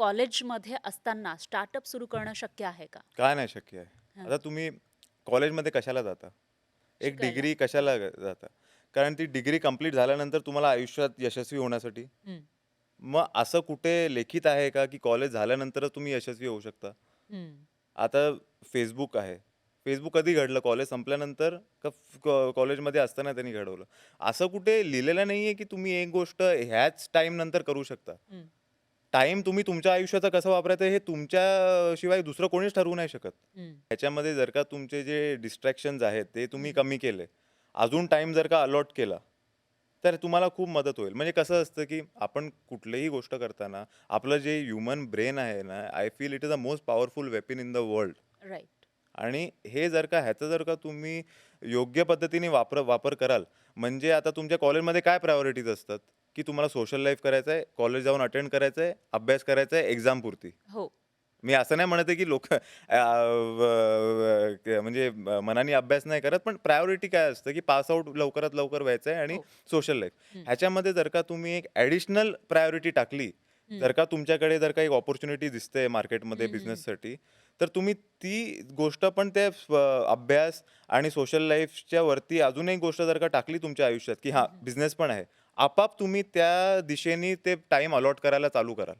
कॉलेजमध्ये असताना स्टार्टअप सुरू करणं शक्य आहे का? काय नाही शक्य आहे. आता तुम्ही कॉलेजमध्ये कशाला जाता? एक. डिग्री कशाला जाता? कारण ती डिग्री कंप्लीट झाल्यानंतर तुम्हाला आयुष्यात यशस्वी होण्यासाठी? मग असं कुठे लेखित आहे का की कॉलेज झाल्यानंतरच तुम्ही यशस्वी होऊ शकता. आता फेसबुक आहे. फेसबुक कधी घडलं? कॉलेज संपल्यानंतर का कॉलेजमध्ये असताना त्यांनी घडवलं? असं कुठे लिहिलेलं नाही आहे की तुम्ही एक गोष्ट ह्याच टाईम नंतर करू शकता? टाईम तुम्ही तुमच्या आयुष्याचा कसं वापरायचं हे तुमच्या शिवाय दुसरं कोणीच ठरवू नाही शकत. हम्म. ह्याच्यामध्ये जर का तुमचे जे डिस्ट्रॅक्शन्स आहेत ते तुम्ही. कमी केले. अजून टाइम जर का अलॉट केला तर तुम्हाला खूप मदत होईल. म्हणजे कसं असतं की आपण कुठलीही गोष्ट करताना आपलं जे ह्युमन ब्रेन आहे ना I feel it is the most powerful weapon in the world right आणि हे जर का ह्याचं जर का तुम्ही योग्य पद्धतीने वापर वापर कराल म्हणजे आता तुमच्या कॉलेजमध्ये काय प्रायोरिटीज असतात? की तुम्हाला सोशल लाईफ करायचं आहे कॉलेज जाऊन अटेंड करायचं आहे अभ्यास करायचा आहे एक्झाम पुरती हो मी असं नाही म्हणत आहे की लोक म्हणजे मनाने अभ्यास नाही करत पण प्रायोरिटी काय असतं की पास आउट लवकरात लवकर व्हायचं आहे आणि हो. सोशल लाईफ हम्म. ह्याच्यामध्ये जर का तुम्ही एक ॲडिशनल प्रायोरिटी टाकली. जर का तुमच्याकडे जर का एक ऑपॉर्च्युनिटी दिसते मार्केटमध्ये. बिझनेससाठी तर तुम्ही ती गोष्ट पण ते अ, अभ्यास आणि सोशल लाईफच्या वरती अजून एक गोष्ट जर का टाकली तुमच्या आयुष्यात की हा. बिझनेस पण आहे आपाप तुम्ही त्या दिशेने ते टाइम अलॉट करायला चालू कराल.